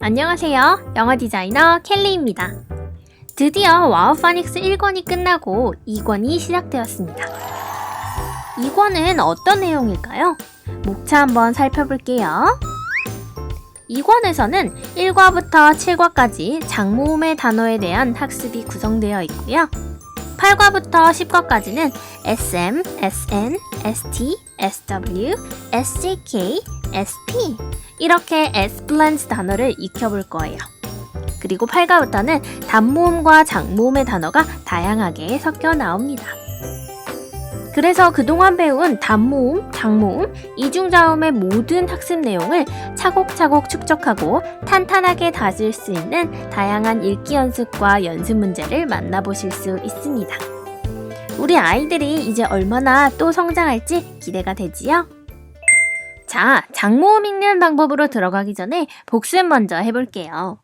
안녕하세요. 영어 디자이너 켈리입니다. 드디어 와우 파닉스 1권이 끝나고 2권이 시작되었습니다. 2권은 어떤 내용일까요? 목차 한번 살펴볼게요. 2권에서는 1과부터 7과까지 장모음의 단어에 대한 학습이 구성되어 있고요. 8과부터 10과까지는 SM, SN, ST, SW, SJK, SP 이렇게 에스플란스 단어를 익혀볼 거예요. 그리고 8과부터는 단모음과 장모음의 단어가 다양하게 섞여 나옵니다. 그래서 그동안 배운 단모음, 장모음, 이중자음의 모든 학습 내용을 차곡차곡 축적하고 탄탄하게 다질 수 있는 다양한 읽기 연습과 연습 문제를 만나보실 수 있습니다. 우리 아이들이 이제 얼마나 또 성장할지 기대가 되지요? 자, 장모음 읽는 방법으로 들어가기 전에 복습 먼저 해볼게요.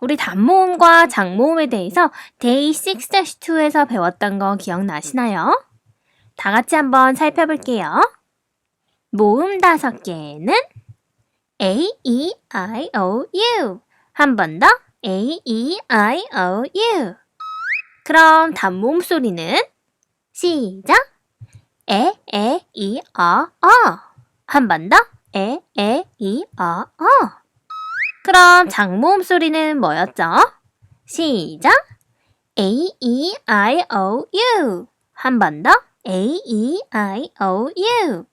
우리 단모음과 장모음에 대해서 데이 6-2에서 배웠던 거 기억나시나요? 다 같이 한번 살펴볼게요. 모음 다섯 개는 A, E, I, O, U. 한 번 더 A, E, I, O, U. 그럼 단모음 소리는 시작. 에, 에, 이, 어, 어. 한 번 더. 에, 에, 이, 어, 어. 그럼 장모음 소리는 뭐였죠? 시작. A, E, I, O, U. 한 번 더. A, E, I, O, U.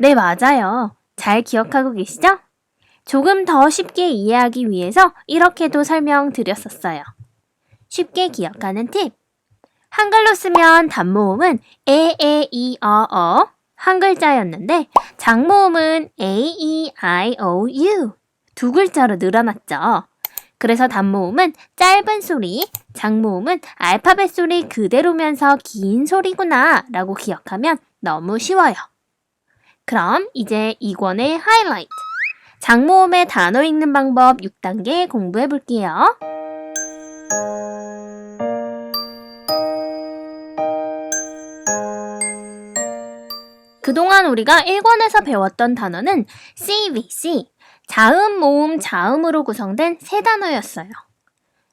네, 맞아요. 잘 기억하고 계시죠? 조금 더 쉽게 이해하기 위해서 이렇게도 설명드렸었어요. 쉽게 기억하는 팁. 한글로 쓰면 단모음은 에, 에, 이, 어, 어 한 글자였는데 장모음은 A, E, I, O, U 두 글자로 늘어났죠. 그래서 단모음은 짧은 소리, 장모음은 알파벳 소리 그대로면서 긴 소리구나 라고 기억하면 너무 쉬워요. 그럼 이제 이권의 하이라이트. 장모음의 단어 읽는 방법 6단계 공부해 볼게요. 그동안 우리가 1권에서 배웠던 단어는 CVC, 자음, 모음, 자음으로 구성된 세 단어였어요.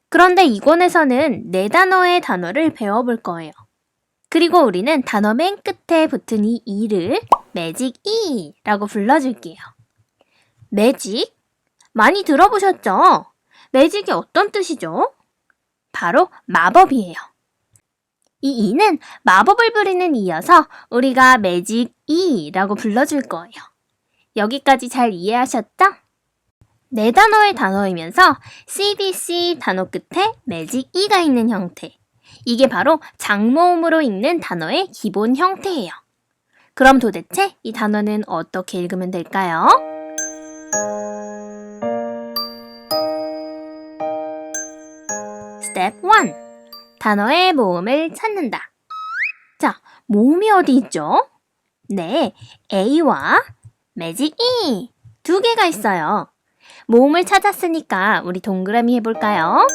그런데 2권에서는 네 단어의 단어를 배워볼 거예요. 그리고 우리는 단어 맨 끝에 붙은 이 이를 매직 이라고 불러줄게요. 매직? 많이 들어보셨죠? 매직이 어떤 뜻이죠? 바로 마법이에요. 이 이는 마법을 부리는 이여서 우리가 매직 이라고 불러줄 거예요. 여기까지 잘 이해하셨죠? 네 단어의 단어이면서 CBC 단어 끝에 매직 E가 있는 형태. 이게 바로 장모음으로 읽는 단어의 기본 형태예요. 그럼 도대체 이 단어는 어떻게 읽으면 될까요? 스텝 1. 단어의 모음을 찾는다. 자, 모음이 어디 있죠? 네, A와 매직 E 두 개가 있어요. 모음을 찾았으니까 우리 동그라미 해볼까요?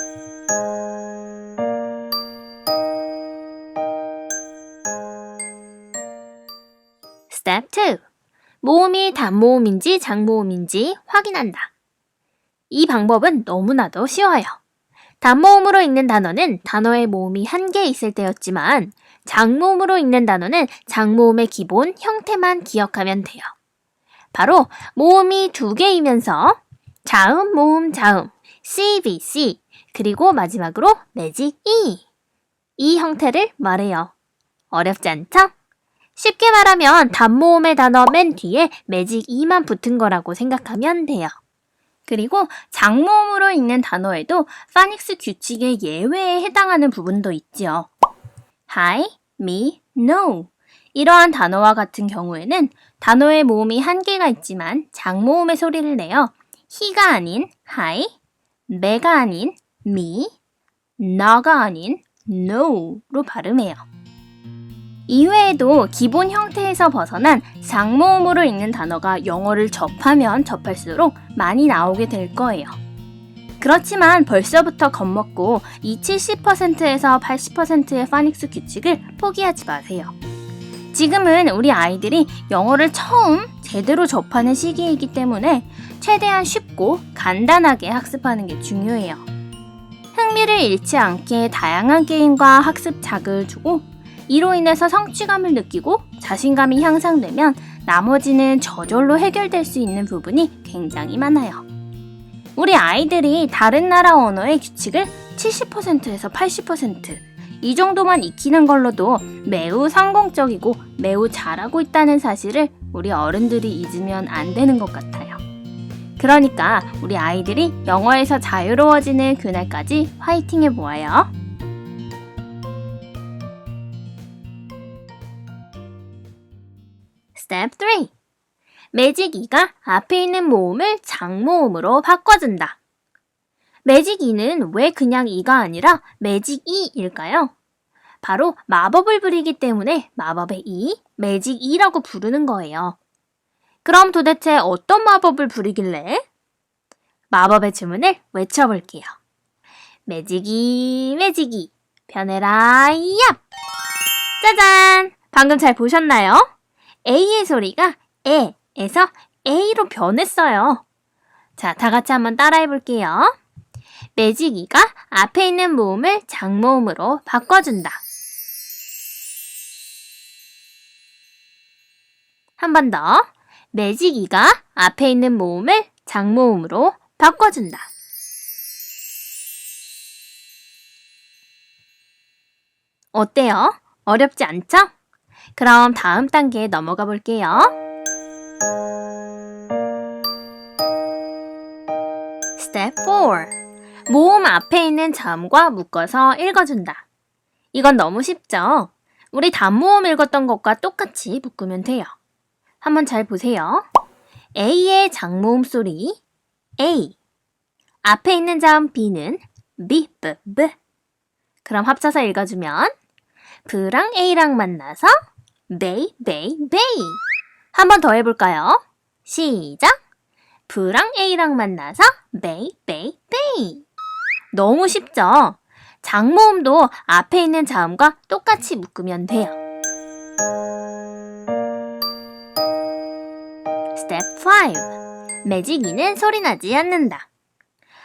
스텝 2. 모음이 단모음인지 장모음인지 확인한다. 이 방법은 너무나도 쉬워요. 단모음으로 읽는 단어는 단어의 모음이 한 개 있을 때였지만 장모음으로 읽는 단어는 장모음의 기본 형태만 기억하면 돼요. 바로 모음이 두 개이면서 자음, 모음, 자음, CVC, 그리고 마지막으로 매직 E. 이 형태를 말해요. 어렵지 않죠? 쉽게 말하면 단모음의 단어 맨 뒤에 매직 E만 붙은 거라고 생각하면 돼요. 그리고 장모음으로 읽는 단어에도 파닉스 규칙의 예외에 해당하는 부분도 있지요. hi, me, no. 이러한 단어와 같은 경우에는 단어의 모음이 한 개가 있지만 장모음의 소리를 내어 he가 아닌 hi, me가 아닌 me, 너가 아닌 no로 발음해요. 이외에도 기본 형태에서 벗어난 장모음으로 읽는 단어가 영어를 접하면 접할수록 많이 나오게 될 거예요. 그렇지만 벌써부터 겁먹고 이 70%에서 80%의 파닉스 규칙을 포기하지 마세요. 지금은 우리 아이들이 영어를 처음 제대로 접하는 시기이기 때문에 최대한 쉽고 간단하게 학습하는 게 중요해요. 흥미를 잃지 않게 다양한 게임과 학습작을 주고 이로 인해서 성취감을 느끼고 자신감이 향상되면 나머지는 저절로 해결될 수 있는 부분이 굉장히 많아요. 우리 아이들이 다른 나라 언어의 규칙을 70%에서 80% 이 정도만 익히는 걸로도 매우 성공적이고 매우 잘하고 있다는 사실을 우리 어른들이 잊으면 안 되는 것 같아요. 그러니까 우리 아이들이 영어에서 자유로워지는 그날까지 화이팅 해보아요. Step 3. 매직 2가 앞에 있는 모음을 장모음으로 바꿔준다. 매직 2는 왜 그냥 2가 아니라 매직 2일까요? 바로 마법을 부리기 때문에 마법의 2, 매직 2라고 부르는 거예요. 그럼 도대체 어떤 마법을 부리길래? 마법의 주문을 외쳐볼게요. 매직이, 매직이, 변해라, 얍! 짜잔! 방금 잘 보셨나요? A의 소리가 에에서 A로 변했어요. 자, 다 같이 한번 따라해 볼게요. 매직이가 앞에 있는 모음을 장모음으로 바꿔준다. 한 번 더. 매직이가 앞에 있는 모음을 장모음으로 바꿔준다. 어때요? 어렵지 않죠? 그럼 다음 단계에 넘어가 볼게요. Step 4. 모음 앞에 있는 자음과 묶어서 읽어준다. 이건 너무 쉽죠? 우리 단모음 읽었던 것과 똑같이 묶으면 돼요. 한번 잘 보세요. A의 장모음 소리 A. 앞에 있는 자음 B는 B, B, B. 그럼 합쳐서 읽어주면 B랑 A랑 만나서 베이, 베이, 베이. 한번 더 해볼까요? 시작. B랑 A랑 만나서 베이, 베이, 베이. 너무 쉽죠? 장모음도 앞에 있는 자음과 똑같이 묶으면 돼요. Step 5. 매직이는 소리나지 않는다.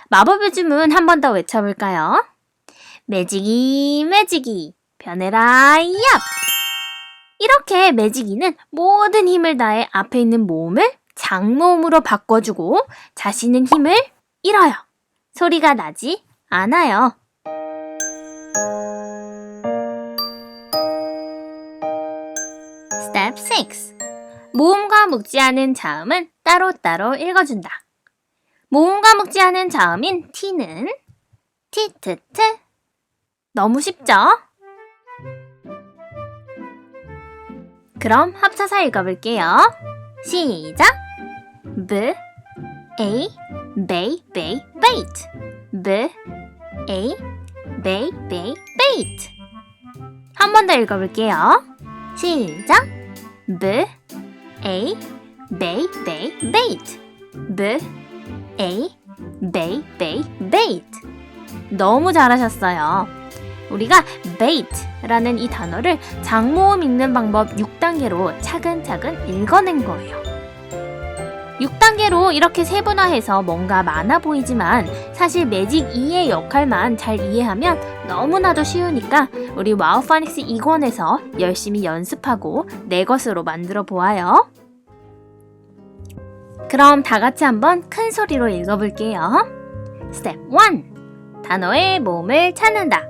마법의 주문 한 번 더 외쳐볼까요? 매직이, 매직이, 변해라, 얍! 이렇게 매직이는 모든 힘을 다해 앞에 있는 모음을 장모음으로 바꿔주고 자신은 힘을 잃어요. 소리가 나지 않아요. Step 6. 모음과 묶지 않은 자음은 따로따로 읽어준다. 모음과 묶지 않은 자음인 T는 티트트. 너무 쉽죠? 그럼 합쳐서 읽어볼게요. 시작! B, A, 베이, 베이, 베이트. B, A, 베이, 베이, 베이트. 한번 더 읽어볼게요. 시작! B, A, 베이, 베이, 베이트. B, A, 베이, 베이, 베이트. 너무 잘하셨어요. 우리가 bait라는 이 단어를 장모음 읽는 방법 6단계로 차근차근 읽어낸 거예요. 6단계로 이렇게 세분화해서 뭔가 많아 보이지만 사실 매직 2의 역할만 잘 이해하면 너무나도 쉬우니까 우리 와우 파닉스 2권에서 열심히 연습하고 내 것으로 만들어 보아요. 그럼 다 같이 한번 큰 소리로 읽어볼게요. 스텝 1. 단어의 모음을 찾는다.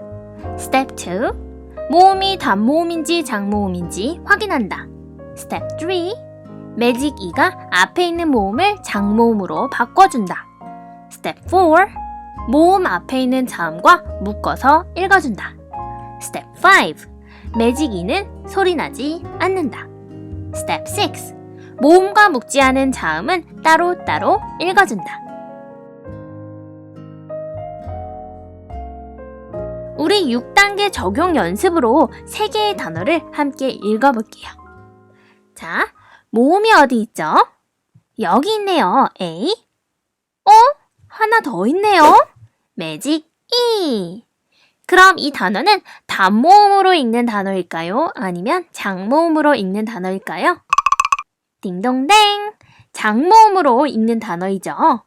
스텝 2. 모음이 단모음인지 장모음인지 확인한다. 스텝 3. 매직 2가 앞에 있는 모음을 장모음으로 바꿔준다. 스텝 4. 모음 앞에 있는 자음과 묶어서 읽어준다. 스텝 5. 매직 2는 소리나지 않는다. 스텝 6. 모음과 묶지 않은 자음은 따로따로 읽어준다. 우리 6단계 적용 연습으로 3개의 단어를 함께 읽어볼게요. 자, 모음이 어디 있죠? 여기 있네요. A. 어? 하나 더 있네요. 매직 E. 그럼 이 단어는 단모음으로 읽는 단어일까요? 아니면 장모음으로 읽는 단어일까요? 딩동댕! 장모음으로 읽는 단어이죠.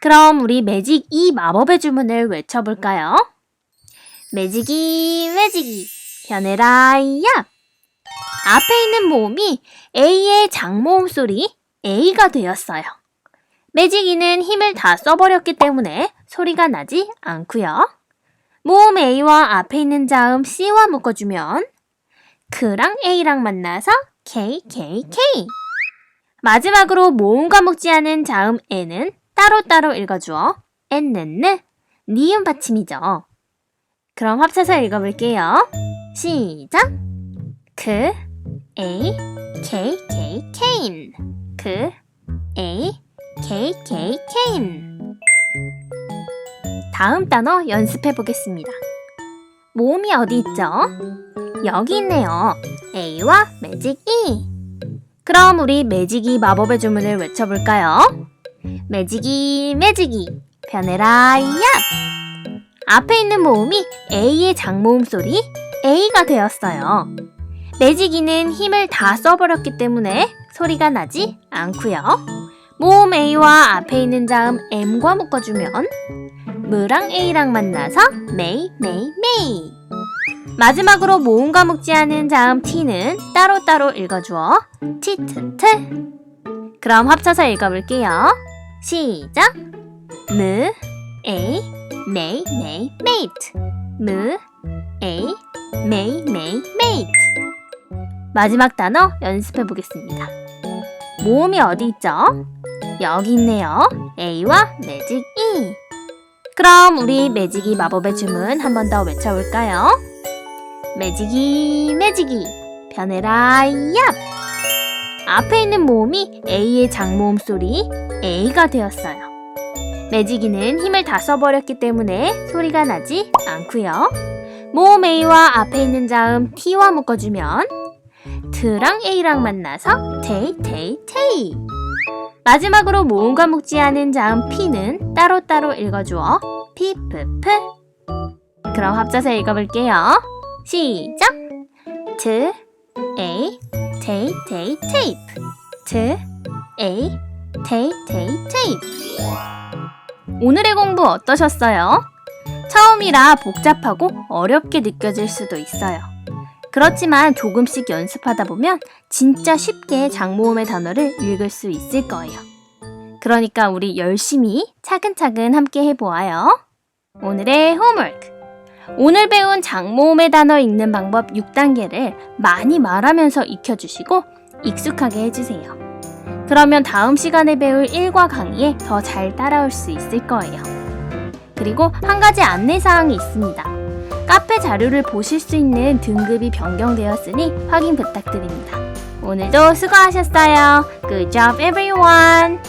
그럼 우리 매직 이 마법의 주문을 외쳐볼까요? 매직이 매직이 변해라 얍! 앞에 있는 모음이 A의 장모음 소리 A가 되었어요. 매직이는 힘을 다 써버렸기 때문에 소리가 나지 않고요. 모음 A와 앞에 있는 자음 C와 묶어주면 그랑 A랑 만나서 K, K, K. 마지막으로 모음과 묶지 않은 자음 N은 따로따로 읽어주어 N는 니은 받침이죠. 그럼 합쳐서 읽어볼게요. 시작! 그, A, K, K, K인. 그, A, K, K, K인. 다음 단어 연습해 보겠습니다. 모음이 어디 있죠? 여기 있네요. A와 매직 E. 그럼 우리 매직이 마법의 주문을 외쳐볼까요? 매직이 매직이 변해라 얍! 앞에 있는 모음이 A의 장모음 소리 A가 되었어요. 매직이는 힘을 다 써버렸기 때문에 소리가 나지 않고요. 모음 A와 앞에 있는 자음 M과 묶어주면 무랑 A랑 만나서 메이 메이 메이. 마지막으로 모음과 묶지 않은 자음 T는 따로따로 읽어주어 티트트. 그럼 합쳐서 읽어볼게요. 시작. 무 A 메이 메이 메이트. 무 A 메이 메이 메이트 마지막 단어 연습해 보겠습니다. 모음이 어디 있죠? 여기 있네요. A와 매직 E. 그럼 우리 매직이 마법의 주문 한 번 더 외쳐볼까요? 매직이 매직이 변해라 얍! 앞에 있는 모음이 A의 장모음 소리 A가 되었어요. 매직이는 힘을 다 써버렸기 때문에 소리가 나지 않고요. 모음 A와 앞에 있는 자음 T와 묶어주면 드랑 A랑 만나서 테이 테이 테이. 마지막으로 모음과 묶지 않은 자음 P는 따로따로 읽어주어 피프프 그럼 합쳐서 읽어볼게요. 시작. 트 A 테이 테이 테이프. 트 A 테이 테이 테이프. 오늘의 공부 어떠셨어요? 처음이라 복잡하고 어렵게 느껴질 수도 있어요. 그렇지만 조금씩 연습하다 보면 진짜 쉽게 장모음의 단어를 읽을 수 있을 거예요. 그러니까 우리 열심히 차근차근 함께 해보아요. 오늘의 홈워크. 오늘 배운 장모음의 단어 읽는 방법 6단계를 많이 말하면서 익혀주시고 익숙하게 해주세요. 그러면 다음 시간에 배울 1과 강의에 더 잘 따라올 수 있을 거예요. 그리고 한 가지 안내사항이 있습니다. 카페 자료를 보실 수 있는 등급이 변경되었으니 확인 부탁드립니다. 오늘도 수고하셨어요. Good job everyone.